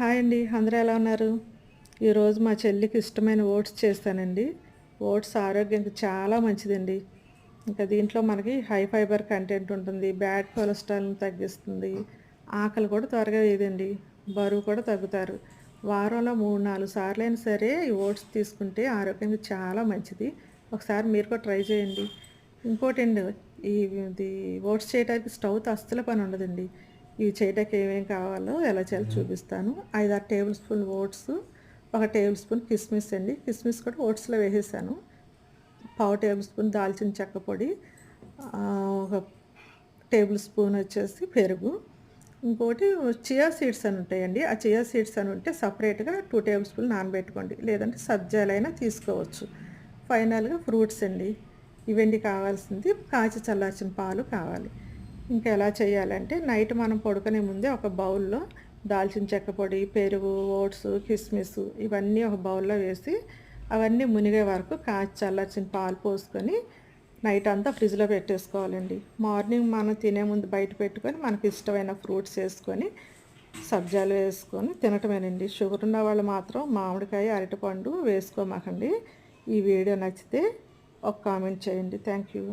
Hi అండి అందరూ ఎలా ఉన్నారు? ఈరోజు మా చెల్లికి ఇష్టమైన ఓట్స్ చేస్తానండి. ఓట్స్ ఆరోగ్యానికి చాలా మంచిదండి. ఇంకా దీంట్లో మనకి హై ఫైబర్ కంటెంట్ ఉంటుంది బ్యాడ్ కొలెస్ట్రాల్ని తగ్గిస్తుంది ఆకలి కూడా త్వరగా వేయదండి బరువు కూడా తగ్గుతారు. వారంలో మూడు నాలుగు సార్లు అయినా సరే ఈ ఓట్స్ తీసుకుంటే ఆరోగ్యానికి చాలా మంచిది. ఒకసారి మీరు కూడా ట్రై చేయండి. ఇంకోటి అండి ఈ ఇది ఓట్స్ చేయడానికి స్టవ్తో అస్సలు పని ఉండదండి. ఇవి చేయడానికి ఏమేమి కావాలో ఎలా చేయాలో చూపిస్తాను. ఐదు ఆరు టేబుల్ స్పూన్ ఓట్స్ ఒక టేబుల్ స్పూన్ కిస్మిస్ అండి. కిస్మిస్ కూడా ఓట్స్లో వేసేసాను. పావు టేబుల్ స్పూన్ దాల్చిన చెక్క పొడి ఒక టేబుల్ స్పూన్ వచ్చేసి పెరుగు. ఇంకోటి చియా సీడ్స్ అని ఉంటాయండి. ఆ చియా సీడ్స్ అని ఉంటే సపరేట్గా టూ టేబుల్ స్పూన్ నానబెట్టుకోండి. లేదంటే సబ్జాలైనా తీసుకోవచ్చు. ఫైనల్గా ఫ్రూట్స్ అండి. ఇవన్నీ కావాల్సింది. కాచి చల్లార్చిన పాలు కావాలి. ఇంకా ఎలా చేయాలంటే నైట్ మనం పడుకునే ముందే ఒక బౌల్లో దాల్చిన చెక్క పొడి పెరుగు ఓట్స్ కిస్మిస్ ఇవన్నీ ఒక బౌల్లో వేసి అవన్నీ మునిగే వరకు కాచి చల్లార్చిన పాలు పోసుకొని నైట్ అంతా ఫ్రిడ్జ్లో పెట్టేసుకోవాలండి. మార్నింగ్ మనం తినే ముందు బయట పెట్టుకొని మనకి ఇష్టమైన ఫ్రూట్స్ వేసుకొని సబ్జాలు వేసుకొని తినటమేనండి. షుగర్ ఉన్న వాళ్ళు మాత్రం మామిడికాయ అరటిపండు వేసుకోమాకండి. ఈ వీడియో నచ్చితే ఒక కామెంట్ చేయండి. Thank you.